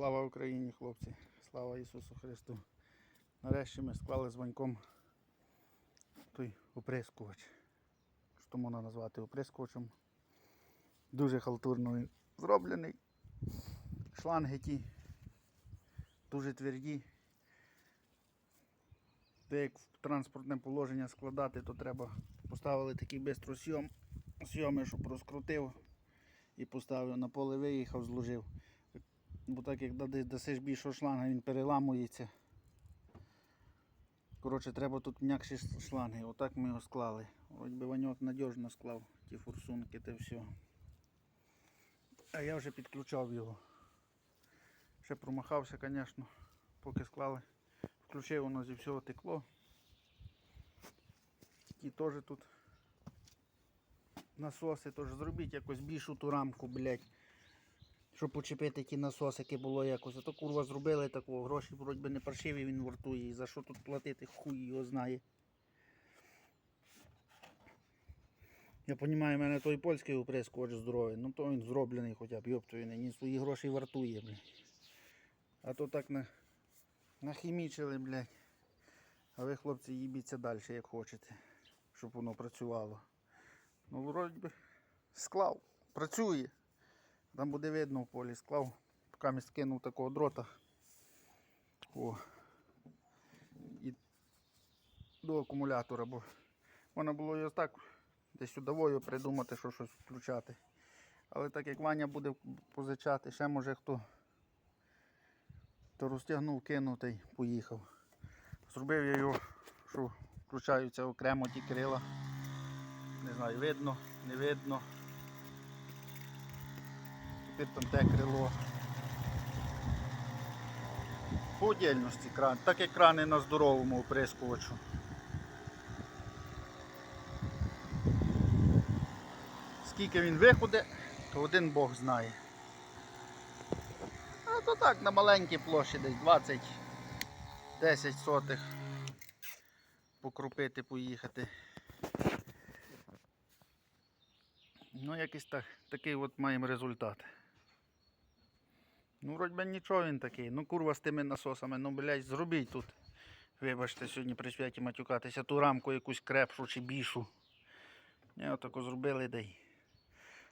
Слава Україні, хлопці! Слава Ісусу Христу! Нарешті ми склали з ваньком той оприскувач. Що можна назвати оприскувачем. Дуже халтурно він зроблений. Шланги ті дуже тверді. Де як в транспортне положення складати, то треба поставили такий бистросйом, сйоми, щоб розкрутив і поставив на поле виїхав, зложив. Бо так як дасиш більшого шланга, він переламується. Коротше, треба тут м'якші шланги. Отак ми його склали. Вроді би Ваньок надіжно склав ті форсунки та все. А я вже підключав його. Ще промахався, звісно, поки склали. Включив воно зі всього текло. Ті теж тут насоси, тож зробіть якось більшу ту рамку, блядь. Щоб почепити ті насосики було якось. Ото курва зробили такого, гроші вроді не паршиві він вартує. І за що тут платити, хуй його знає. Я розумію, в мене той польський оприскувач здоровий, ну то він зроблений хоча б, йоптою, він свої гроші вартує, блядь. А то так на... нахімічили, блядь. А ви, хлопці, їбіться далі, як хочете, щоб воно працювало. Ну, вроді би, склав, працює. Там буде видно в полі склав. Поки міст кинув такого дрота. О. І до акумулятора, бо можна було його так десь сюдовою придумати, що щось включати. Але так як Ваня буде позичати, ще може хто, то розтягнув, кинув та й поїхав. Зробив я його, що включаються окремо ті крила. Не знаю, видно, не видно. Тепер там те крило. По отдельності кран, так як крани на здоровому оприскувачу. Скільки він виходить, то один Бог знає. А то так, на маленькій площі десь 20 10 сотих покрупити, поїхати. Ну, якийсь так, такий от маємо результат. Ну, вроді би нічого він такий. Ну, курва з тими насосами, ну, блядь, зробіть тут. Вибачте, сьогодні при святі матюкатися, ту рамку якусь крепшу чи більшу. Не, отако зробили дай.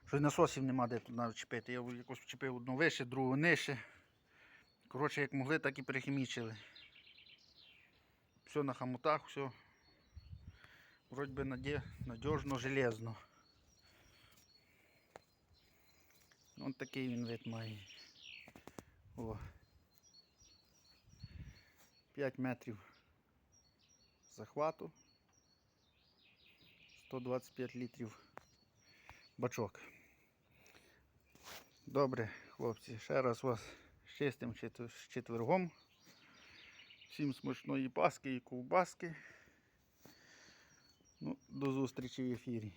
Що й насосів нема де тут навіть чіпити. Я якось вчепив одну вище, другу нижче. Коротше, як могли, так і перехімічили. Все на хамутах, все. Вроді би надіжно, железно. Ось такий він вид має. О. 5 метрів захвату. 125 літрів бачок. Добре, хлопці, ще раз вас з чистим четвергом. Всім смачної паски і ковбаски. Ну, до зустрічі в ефірі.